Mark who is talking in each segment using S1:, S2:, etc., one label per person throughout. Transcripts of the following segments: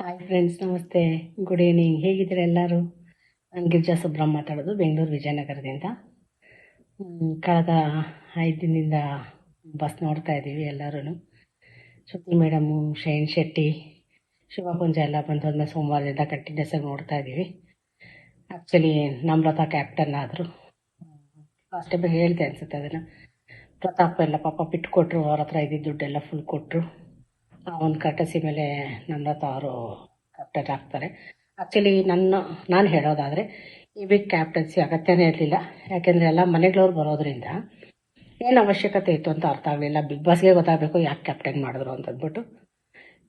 S1: Hi friends ನಮಸ್ತೆ. Good evening ಹೇಗಿದ್ದೀರಾ ಎಲ್ಲರೂ? ನಾನು ಗಿರಿಜಾ ಸುಬ್ರಹ್ಮ ಮಾತಾಡೋದು ಬೆಂಗಳೂರು ವಿಜಯನಗರದಿಂದ. ಕಳೆದ ಐದು ದಿನದಿಂದ ಬಸ್ ನೋಡ್ತಾ ಇದ್ದೀವಿ ಎಲ್ಲರೂ ಶ್ರುತಿ ಮೇಡಮು, ಶೈನ್ ಶೆಟ್ಟಿ ಶಿವಪುಂಜ ಎಲ್ಲ ಬಂದು ಹೋದ್ಮೇಲೆ ಸೋಮವಾರದಿಂದ ಕಂಟಿನ್ಯೂಸ್ ಆಗಿ ನೋಡ್ತಾ ಇದ್ದೀವಿ. ಆ್ಯಕ್ಚುಲಿ ನಮ್ರತಾ ಕ್ಯಾಪ್ಟನ್ ಆದರು. ಫಸ್ಟ್ ಟೈಮ್ ಹೇಳ್ತೆ ಅನಿಸುತ್ತೆ ಅದನ್ನು. ಪ್ರತಾಪ್ ಎಲ್ಲ ಪಾಪ ಬಿಟ್ಟು ಕೊಟ್ಟರು ಅವ್ರ ಹತ್ರ ಇದ್ದಿದ್ದು ದುಡ್ಡೆಲ್ಲ ಫುಲ್ ಕೊಟ್ಟರು ಒಂದು ಕಟಸಿ ಮೇಲೆ ನಮ್ರತ ಅವರು ಕ್ಯಾಪ್ಟನ್ ಆಗ್ತಾರೆ. ಆ್ಯಕ್ಚುಲಿ ನನ್ನ, ನಾನು ಹೇಳೋದಾದರೆ, ಈ ಕ್ಯಾಪ್ಟನ್ಸಿ ಅಗತ್ಯನೇ ಇರಲಿಲ್ಲ. ಯಾಕೆಂದರೆ ಎಲ್ಲ ಮನೆಗಳವ್ರು ಬರೋದ್ರಿಂದ ಏನು ಅವಶ್ಯಕತೆ ಇತ್ತು ಅಂತ ಅರ್ಥ ಆಗಲಿಲ್ಲ. ಬಿಗ್ ಬಾಸ್ಗೆ ಗೊತ್ತಾಗಬೇಕು ಯಾಕೆ ಕ್ಯಾಪ್ಟನ್ ಮಾಡಿದ್ರು ಅಂತಂದ್ಬಿಟ್ಟು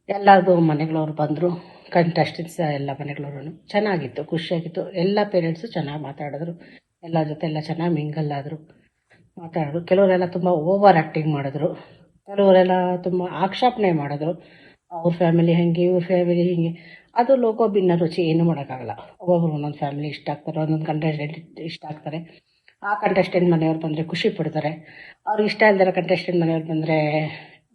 S1: ಎಲ್ಲರದು ಮನೆಗಳವ್ರು ಬಂದರು ಕಂಟೆಸ್ಟೆಂಟ್ಸ್ ಎಲ್ಲ ಮನೆಗಳವ್ರು ಚೆನ್ನಾಗಿತ್ತು, ಖುಷಿಯಾಗಿತ್ತು. ಎಲ್ಲ ಪೇರೆಂಟ್ಸು ಚೆನ್ನಾಗಿ ಮಾತಾಡಿದ್ರು. ಎಲ್ಲ ಜೊತೆ ಎಲ್ಲ ಚೆನ್ನಾಗಿ ಮಿಂಗಲ್ ಆದರು. ಮಾತಾಡಿದ್ರು. ಕೆಲವರೆಲ್ಲ ತುಂಬ ಓವರ್ ಆ್ಯಕ್ಟಿಂಗ್ ಮಾಡಿದ್ರು. ಕೆಲವರೆಲ್ಲ ತುಂಬ ಆಕ್ಷೇಪಣೆ ಮಾಡಿದ್ರು. ಅವ್ರ ಫ್ಯಾಮಿಲಿ ಹೆಂಗೆ, ಇವ್ರ ಫ್ಯಾಮಿಲಿ ಹಿಂಗೆ. ಅದು ಲೋಕೋ ಭಿನ್ನ ರುಚಿ, ಏನು ಮಾಡೋಕ್ಕಾಗಲ್ಲ. ಒಬ್ಬೊಬ್ರು ಒಂದೊಂದು ಫ್ಯಾಮಿಲಿ ಇಷ್ಟ ಆಗ್ತಾರೆ, ಒಂದೊಂದು ಕಂಟೆಸ್ಟೆಂಟ್ ಇಷ್ಟ ಆಗ್ತಾರೆ. ಆ ಕಂಟೆಸ್ಟೆಂಟ್ ಮನೆಯವ್ರು ಬಂದರೆ ಖುಷಿ ಪಡ್ತಾರೆ. ಅವ್ರಿಗೆ ಇಷ್ಟ ಇಲ್ದಿರೋ ಕಂಟೆಸ್ಟೆಂಟ್ ಮನೆಯವ್ರು ಬಂದರೆ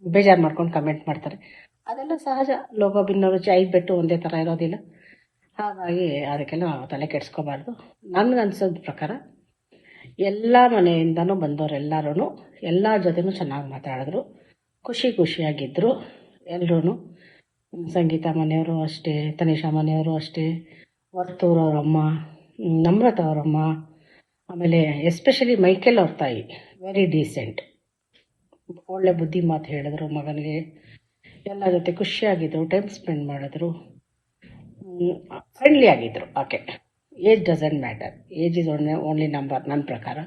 S1: ಬೇಜಾರು ಮಾಡ್ಕೊಂಡು ಕಮೆಂಟ್ ಮಾಡ್ತಾರೆ. ಅದೆಲ್ಲ ಸಹಜ. ಲೋಕೋ ಭಿನ್ನ ರುಚಿ, ಐದು ಬೆಟ್ಟು ಒಂದೇ ಥರ ಇರೋದಿಲ್ಲ. ಹಾಗಾಗಿ ಅದಕ್ಕೆಲ್ಲ ತಲೆ ಕೆಡಿಸ್ಕೋಬಾರ್ದು. ನನಗನ್ಸೋದ ಪ್ರಕಾರ ಎಲ್ಲ ಮನೆಯಿಂದನೂ ಬಂದವರೆಲ್ಲರೂ ಎಲ್ಲ ಜೊತೆನೂ ಚೆನ್ನಾಗಿ ಮಾತಾಡಿದ್ರು. ಖುಷಿ ಖುಷಿಯಾಗಿದ್ದರು ಎಲ್ಲರೂ ಸಂಗೀತ ಮನೆಯವರು ಅಷ್ಟೇ, ತನಿಷಾ ಮನೆಯವರು ಅಷ್ಟೇ, ವರ್ತೂರ್ ಅವರಮ್ಮ ನಮ್ರತ ಅವರಮ್ಮ, ಆಮೇಲೆ ಎಸ್ಪೆಷಲಿ ಮೈಕೆಲ್ ಅವ್ರ ತಾಯಿ, ವೆರಿ ಡೀಸೆಂಟ್. ಒಳ್ಳೆ ಬುದ್ಧಿ ಮಾತು ಹೇಳಿದ್ರು ಮಗನಿಗೆ. ಎಲ್ಲ ಜೊತೆ ಖುಷಿಯಾಗಿದ್ದರು ಟೈಮ್ ಸ್ಪೆಂಡ್ ಮಾಡಿದ್ರು. ಫ್ರೆಂಡ್ಲಿ ಆಗಿದ್ದರು ಆಕೆ. Age doesn't matter age is only only number ನನ್ನ ಪ್ರಕಾರ.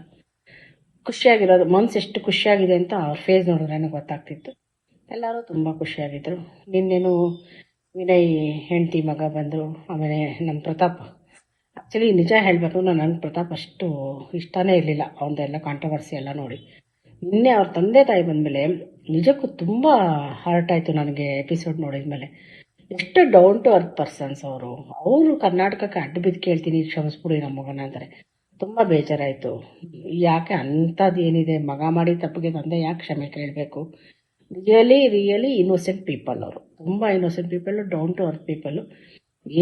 S1: ಖುಷಿಯಾಗಿರೋದು ಮನ್ಸು ಎಷ್ಟು ಖುಷಿಯಾಗಿದೆ ಅಂತ ಅವ್ರ ಫೇಸ್ ನೋಡಿದ್ರೇನೆ ಗೊತ್ತಾಗ್ತಿತ್ತು. ಎಲ್ಲರೂ ತುಂಬ ಖುಷಿಯಾಗಿದ್ದರು ನಿನ್ನೇನು ವಿನಯ್ ಹೆಂಡತಿ ಮಗ ಬಂದರು, ಆಮೇಲೆ ನಮ್ಮ ಪ್ರತಾಪ್. ಆ್ಯಕ್ಚುಲಿ ನಿಜ ಹೇಳಬೇಕು, ನಾನು ನನ್ನ ಪ್ರತಾಪ್ ಅಷ್ಟು ಇಷ್ಟನೇ ಇರಲಿಲ್ಲ. ಅವನದೆಲ್ಲ ಕಾಂಟ್ರವರ್ಸಿ ಎಲ್ಲ ನೋಡಿ. ನಿನ್ನೆ ಅವ್ರ ತಂದೆ ತಾಯಿ ಬಂದಮೇಲೆ ನಿಜಕ್ಕೂ ತುಂಬ ಹರ್ಟ್ ಆಯಿತು ನನಗೆ ಎಪಿಸೋಡ್ ನೋಡಿದ ಮೇಲೆ ಎಷ್ಟು ಡೌನ್ ಟು ಅರ್ತ್ ಪರ್ಸನ್ಸ್ ಅವರು. ಅವರು ಕರ್ನಾಟಕಕ್ಕೆ ಅಡ್ಡ ಬಿದ್ದು ಕೇಳ್ತೀನಿ, ಕ್ಷಮಿಸ್ಬಿಡಿ ನಮ್ಮ ಮಗನ ಅಂದರೆ. ತುಂಬ ಬೇಜಾರಾಯಿತು. ಯಾಕೆ ಅಂಥದ್ದು ಏನಿದೆ? ಮಗ ಮಾಡಿ ತಪ್ಪಿಗೆ ತಂದೆ ಯಾಕೆ ಕ್ಷಮೆ ಕೇಳಬೇಕು? ರಿಯಲಿ ರಿಯಲಿ ಇನ್ನೋಸೆಂಟ್ ಪೀಪಲ್ ಅವರು. ತುಂಬ innocent people down to earth people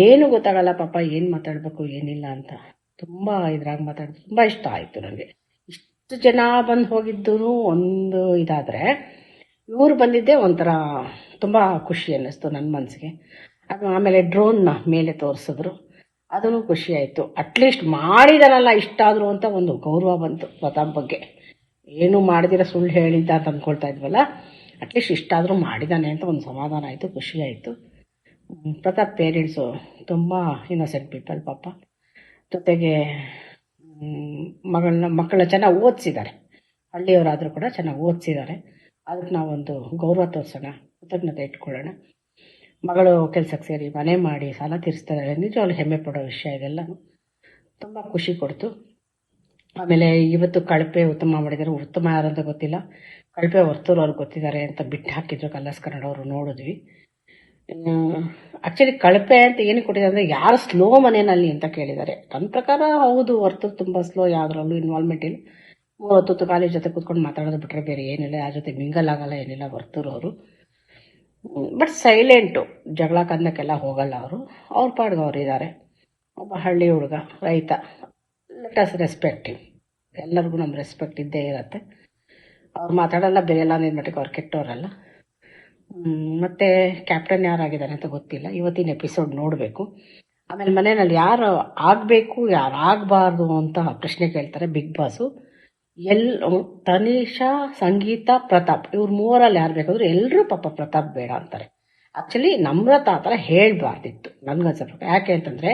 S1: ಏನು ಗೊತ್ತಾಗಲ್ಲ ಪಾಪ, ಏನು ಮಾತಾಡಬೇಕು, ಏನಿಲ್ಲ ಅಂತ. ತುಂಬ ಇದ್ರಾಗ ಮಾತಾಡೋದು, ತುಂಬ ಇಷ್ಟ ಆಯಿತು ನನಗೆ ಇಷ್ಟು ಜನ ಬಂದು ಹೋಗಿದ್ದು ಒಂದು ಇದಾದರೆ, ಇವರು ಬಂದಿದ್ದೇ ಒಂಥರ ತುಂಬ ಖುಷಿ ಅನ್ನಿಸ್ತು ನನ್ನ ಮನಸ್ಸಿಗೆ ಅದು ಆಮೇಲೆ ಡ್ರೋನ್ನ ಮೇಲೆ ತೋರಿಸಿದ್ರು. ಅದೂ ಖುಷಿ ಆಯಿತು. ಅಟ್ಲೀಸ್ಟ್ ಮಾಡಿದಾರಲ್ಲ ಇಷ್ಟ ಆದರು ಅಂತ ಒಂದು ಗೌರವ ಬಂತು ಪ್ರತಾಪ್ ಬಗ್ಗೆ. ಏನು ಮಾಡಿದಿರ ಸುಳ್ಳು ಹೇಳಿದ್ದ ಅಂತ ಅಂದ್ಕೊಳ್ತಾ ಇದ್ವಲ್ಲ? ಅಟ್ಲೀಸ್ಟ್ ಇಷ್ಟಾದರೂ ಮಾಡಿದ್ದಾನೆ ಅಂತ ಒಂದು ಸಮಾಧಾನ ಆಯಿತು, ಖುಷಿ ಆಯಿತು. ಪ್ರತಾಪ್ ಪೇರೆಂಟ್ಸು ತುಂಬ ಇನ್ನೊಸೆಂಟ್ ಪೀಪಲ್ ಪಾಪ. ಜೊತೆಗೆ ಮಗಳನ್ನ, ಮಕ್ಕಳನ್ನ ಚೆನ್ನಾಗಿ ಓದಿಸಿದ್ದಾರೆ. ಹಳ್ಳಿಯವರಾದರೂ ಕೂಡ ಚೆನ್ನಾಗಿ ಓದಿಸಿದ್ದಾರೆ. ಅದಕ್ಕೆ ನಾವೊಂದು ಗೌರವ ತೋರಿಸೋಣ. ಕೃತಜ್ಞತೆ ಇಟ್ಕೊಳ್ಳೋಣ. ಮಗಳು ಕೆಲಸಕ್ಕೆ ಸೇರಿ ಮನೆ ಮಾಡಿ ಸಾಲ ತೀರಿಸ್ತಿದ್ದಾಳೆ ನಿಜವಾಗ್ಲೂ ಹೆಮ್ಮೆ ಪಡೋ ವಿಷಯ ಇದೆಲ್ಲ. ತುಂಬ ಖುಷಿ ಕೊಡ್ತು. ಆಮೇಲೆ ಇವತ್ತು ಕಳಪೆ ಉತ್ತಮ ಮಾಡಿದಾರೆ ಉತ್ತಮ ಯಾರು ಅಂತ ಗೊತ್ತಿಲ್ಲ. ಕಳಪೆ ವರ್ತೂರು ಅವ್ರು ಗೊತ್ತಿದ್ದಾರೆ ಅಂತ ಬಿಟ್ಟು ಹಾಕಿದ್ರು ಕಲ್ಲಸ್ ಕನ್ನಡ ಅವರು ನೋಡಿದ್ವಿ. ಆ್ಯಕ್ಚುಲಿ ಕಳಪೆ ಅಂತ ಏನು ಕೊಟ್ಟಿದ್ದಾರೆ ಅಂದರೆ ಯಾರು ಸ್ಲೋ ಮನೆಯಲ್ಲಿ ಅಂತ ಕೇಳಿದ್ದಾರೆ. ನನ್ನ ಪ್ರಕಾರ ಹೌದು, ವರ್ತೂರು ತುಂಬ ಸ್ಲೋ ಯಾವುದ್ರಲ್ಲೂ ಇನ್ವಾಲ್ವ್ಮೆಂಟ್ ಇಲ್ಲ. ಮೂವತ್ತು ಕಾಲೇಜ್ ಜೊತೆ ಕೂತ್ಕೊಂಡು ಮಾತಾಡೋದು ಬಿಟ್ಟರೆ ಬೇರೆ ಏನಿಲ್ಲ. ಯಾರ ಜೊತೆ ಮಿಂಗಲ್ ಆಗಲ್ಲ ಏನಿಲ್ಲ ವರ್ತೂರು ಅವರು. ಬಟ್ ಸೈಲೆಂಟು ಜಗಳ ಕಂದಕ್ಕೆಲ್ಲ ಹೋಗಲ್ಲ ಅವರು. ಅವ್ರ ಪಾಡ್ಗೆ ಅವ್ರು ಇದ್ದಾರೆ ಒಬ್ಬ ಹಳ್ಳಿ ಹುಡುಗ, ರೈತ. ಲೆಟ್ ಅಸ್ ರೆಸ್ಪೆಕ್ಟ್ ಎಲ್ಲರಿಗೂ ನಮ್ಮ ರೆಸ್ಪೆಕ್ಟ್ ಇದ್ದೇ ಇರತ್ತೆ. ಅವ್ರು ಮಾತಾಡಲ್ಲ ಬೇರೆಲ್ಲ ಮಟ್ಟಿಗೆ ಅವ್ರು ಕೆಟ್ಟವರಲ್ಲ ಮತ್ತೆ ಕ್ಯಾಪ್ಟನ್ ಯಾರಾಗಿದ್ದಾರೆ ಅಂತ ಗೊತ್ತಿಲ್ಲ. ಇವತ್ತಿನ ಎಪಿಸೋಡ್ ನೋಡಬೇಕು. ಆಮೇಲೆ ಮನೆಯಲ್ಲಿ ಯಾರು ಆಗಬೇಕು, ಯಾರು ಆಗಬಾರ್ದು ಅಂತ ಪ್ರಶ್ನೆ ಕೇಳ್ತಾರೆ ಬಿಗ್ ಬಾಸು. ಎಲ್ ತನಿಷಾ, ಸಂಗೀತ, ಪ್ರತಾಪ್. ಇವ್ರು ಮೂವರಲ್ಲಿ ಯಾರು ಬೇಕಾದ್ರು ಎಲ್ಲರೂ ಪಾಪ ಪ್ರತಾಪ್ ಬೇಡ ಅಂತಾರೆ. ಆ್ಯಕ್ಚುಲಿ ನಮ್ರತ ಆ ಥರ ಹೇಳಬಾರ್ದಿತ್ತು ಪ್ರಕಾರ. ಯಾಕೆ ಅಂತಂದರೆ,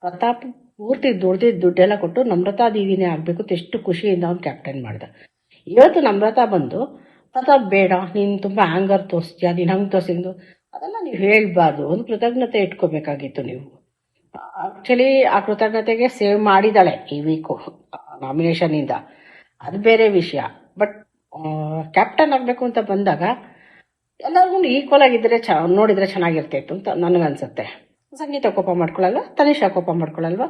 S1: ಪ್ರತಾಪ್ ಪೂರ್ತಿ ದುಡ್ದಿದ್ದು ದುಡ್ಡೆಲ್ಲ ಕೊಟ್ಟು ನಮ್ರತಾ ದೀವಿನೇ ಆಗಬೇಕು ಎಷ್ಟು ಖುಷಿಯಿಂದ ಅವ್ನು ಕ್ಯಾಪ್ಟನ್ ಮಾಡ್ದ. ಇವತ್ತು ನಮ್ರತಾ ಬಂದು, ಪ್ರತಾಪ್ ಬೇಡ, ನೀನು ತುಂಬ ಆ್ಯಂಗರ್ ತೋರಿಸ್ತೀಯ, ನೀನು ಹಂಗೆ ತೋರಿಸಿದ್ದು ಅದೆಲ್ಲ ನೀವು ಹೇಳಬಾರ್ದು. ಒಂದು ಕೃತಜ್ಞತೆ ಇಟ್ಕೋಬೇಕಾಗಿತ್ತು ನೀವು. ಆ್ಯಕ್ಚುಲಿ ಆ ಕೃತಜ್ಞತೆಗೆ ಸೇವ್ ಮಾಡಿದ್ದಾಳೆ ಈ ವೀಕು ನಾಮಿನೇಷನಿಂದ ಅದು ಬೇರೆ ವಿಷಯ. ಬಟ್ ಕ್ಯಾಪ್ಟನ್ ಆಗಬೇಕು ಅಂತ ಬಂದಾಗ ಎಲ್ಲರಿಗೂ ಈಕ್ವಲ್ ಆಗಿದ್ದರೆ ಚ, ನೋಡಿದರೆ ಚೆನ್ನಾಗಿರ್ತಿತ್ತು ಅಂತ ನನಗನ್ಸುತ್ತೆ. ಸಂಗೀತ ಕೋಪ ಮಾಡ್ಕೊಳ್ಳಲ್ವ ತನಿಷಾ ಕೋಪ ಮಾಡ್ಕೊಳ್ಳಲ್ವ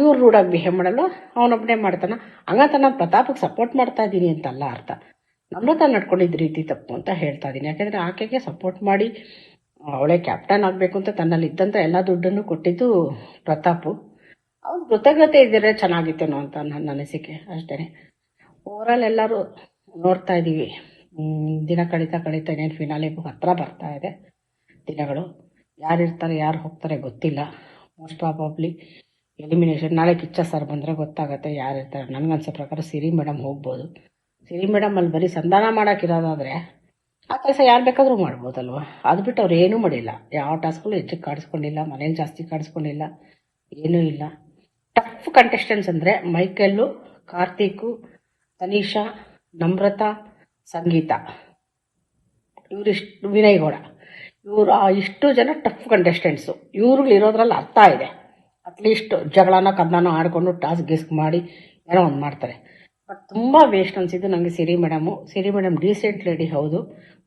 S1: ಇವ್ರು ರೂಢಾಗಿ ಬಿಹೇವ್ ಮಾಡಲ್ವ? ಅವನೊಬ್ಬನೇ ಮಾಡ್ತಾನ. ಹಂಗಂತ ನಾನು ಪ್ರತಾಪಕ್ಕೆ ಸಪೋರ್ಟ್ ಮಾಡ್ತಾ ಇದ್ದೀನಿ ಅಂತಲ್ಲ ಅರ್ಥ. ನಮ್ರತ ನಡ್ಕೊಂಡಿದ್ದ ರೀತಿ ತಪ್ಪು ಅಂತ ಹೇಳ್ತಾ ಇದ್ದೀನಿ ಯಾಕೆಂದರೆ ಆಕೆಗೆ ಸಪೋರ್ಟ್ ಮಾಡಿ, ಅವಳೇ ಕ್ಯಾಪ್ಟನ್ ಆಗಬೇಕು ಅಂತ ತನ್ನಲ್ಲಿ ಇದ್ದಂಥ ಎಲ್ಲ ದುಡ್ಡನ್ನು ಕೊಟ್ಟಿದ್ದು ಪ್ರತಾಪು. ಅವ್ನು ಕೃತಜ್ಞತೆ ಇದ್ದರೆ ಚೆನ್ನಾಗಿತ್ತೇನೋ ಅಂತ ನನ್ನ ಅನಿಸಿಕೆ ಅಷ್ಟೇ ಓವರಾಲ್ ಎಲ್ಲರೂ ನೋಡ್ತಾ ಇದ್ದೀವಿ ದಿನ ಕಳೀತಾ ಕಳೀತಾ ಇನ್ನೇನು ಫಿನಾಲಿಗೂ ಹತ್ರ ಬರ್ತಾ ಇದೆ ದಿನಗಳು. ಯಾರು ಇರ್ತಾರೆ, ಯಾರು ಹೋಗ್ತಾರೆ ಗೊತ್ತಿಲ್ಲ. ಮೋಸ್ಟ್ ಪ್ರಾಬಬ್ಲಿ ಎಲಿಮಿನೇಷನ್ ನಾಳೆ ಕಿಚ್ಚ ಸರ್ ಬಂದರೆ ಗೊತ್ತಾಗುತ್ತೆ ಯಾರು ಇರ್ತಾರೆ. ನನಗನ್ಸೋ ಪ್ರಕಾರ ಸಿರಿ ಮೇಡಮ್ ಹೋಗ್ಬೋದು. ಸಿರಿ ಮೇಡಮ್ ಅಲ್ಲಿ ಬರೀ ಸಂಧಾನ ಮಾಡೋಕ್ಕಿರೋದಾದರೆ ಆ ಕೆಲಸ ಯಾರು ಬೇಕಾದರೂ ಮಾಡ್ಬೋದಲ್ವ? ಅದು ಬಿಟ್ಟು ಅವ್ರು ಏನೂ ಮಾಡಿಲ್ಲ. ಯಾವ ಟಾಸ್ಕ್ಗಳು ಹೆಚ್ಚಿಗೆ ಕಾಡಿಸ್ಕೊಂಡಿಲ್ಲ, ಮನೇಲಿ ಜಾಸ್ತಿ ಕಾಡಿಸ್ಕೊಂಡಿಲ್ಲ, ಏನೂ ಇಲ್ಲ. ಟಫ್ ಕಂಟೆಸ್ಟೆಂಟ್ಸ್ ಅಂದರೆ ಮೈಕೆಲ್ಲು ಕಾರ್ತಿಕು, ತನಿಷಾ, ನಮ್ರತಾ, ಸಂಗೀತ. ಇವರಿಷ್ಟು ವಿನಯ್ ಗೌಡ. ಇವರು ಆ ಇಷ್ಟು ಜನ ಟಫ್ ಕಂಟೆಸ್ಟೆಂಟ್ಸು ಇವ್ರುಗಳಿರೋದ್ರಲ್ಲಿ ಅರ್ಥ ಇದೆ. ಅಟ್ಲೀಸ್ಟ್ ಜಗಳನ ಕದನ ಆಡಿಕೊಂಡು ಟಾಸ್ಕ್ ಗಿಸ್ಕ್ ಮಾಡಿ ಏನೋ ಒಂದು ಮಾಡ್ತಾರೆ. ಬಟ್ ತುಂಬ ವೇಸ್ಟ್ ಅನಿಸಿದ್ದು ನನಗೆ Siri madam. Siri madam decent lady ಹೌದು.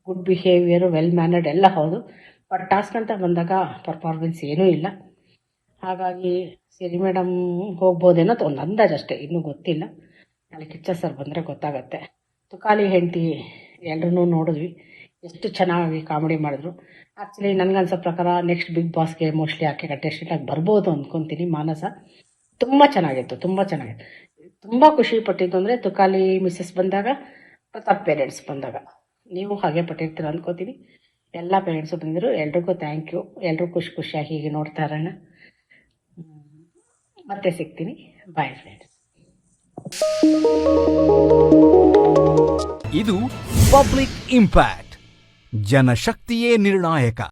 S1: ಗುಡ್ ಬಿಹೇವಿಯರು ವೆಲ್ ಮ್ಯಾನರ್ಡ್ ಎಲ್ಲ ಹೌದು. ಬಟ್ ಟಾಸ್ಕ್ ಅಂತ ಬಂದಾಗ ಪರ್ಫಾರ್ಮೆನ್ಸ್ ಏನೂ ಇಲ್ಲ. ಹಾಗಾಗಿ ಸಿರಿ ಮೇಡಮ್, ಹೋಗ್ಬೋದೇನೋ ಒಂದು ಅಂದಾಜು ಅಷ್ಟೇ, ಇನ್ನೂ ಗೊತ್ತಿಲ್ಲ. ನಾಳೆ ಕಿಚ್ಚ ಸರ್ ಬಂದರೆ ಗೊತ್ತಾಗತ್ತೆ. ತುಕಾಲಿ ಹೆಂಡತಿ ಎಲ್ಲರೂ ನೋಡಿದ್ವಿ. ಎಷ್ಟು ಚೆನ್ನಾಗಿ ಕಾಮಿಡಿ ಮಾಡಿದ್ರು. ಆ್ಯಕ್ಚುಲಿ ನನಗನ್ಸೋ ಪ್ರಕಾರ ನೆಕ್ಸ್ಟ್ ಬಿಗ್ ಬಾಸ್ಗೆ ಮೋಸ್ಟ್ಲಿ ಆಕೆ ಕಂಟೆಸ್ಟೆಂಟ್ ಆಗಿ ಬರ್ಬೋದು ಅಂದ್ಕೊತೀನಿ ಮಾನಸ. ತುಂಬ ಚೆನ್ನಾಗಿತ್ತು ತುಂಬ ಚೆನ್ನಾಗಿತ್ತು. ತುಂಬ ಖುಷಿ ಪಟ್ಟಿದ್ದು ಅಂದರೆ ತುಕಾಲಿ ಮಿಸ್ಸಸ್ ಬಂದಾಗ, ಪ್ರತಾಪ್ ಪೇರೆಂಟ್ಸ್ ಬಂದಾಗ. ನೀವು ಹಾಗೆ ಪಟ್ಟಿರ್ತೀರ ಅಂದ್ಕೋತೀನಿ ಎಲ್ಲ ಪೇರೆಂಟ್ಸು ಬಂದಿದ್ರು. ಎಲ್ರಿಗೂ ಥ್ಯಾಂಕ್ ಯು ಎಲ್ಲರೂ ಖುಷಿ ಖುಷಿಯಾಗಿ ಹೀಗೆ ನೋಡ್ತಾ ಇರೋಣ. ಮತ್ತೆ ಸಿಗ್ತೀನಿ. ಬಾಯ್ ಫ್ರೆಂಡ್ಸ್
S2: ಇದು ಪಬ್ಲಿಕ್ ಇಂಪ್ಯಾಕ್ಟ್. ಜನಶಕ್ತಿಯೇ ನಿರ್ಣಾಯಕ.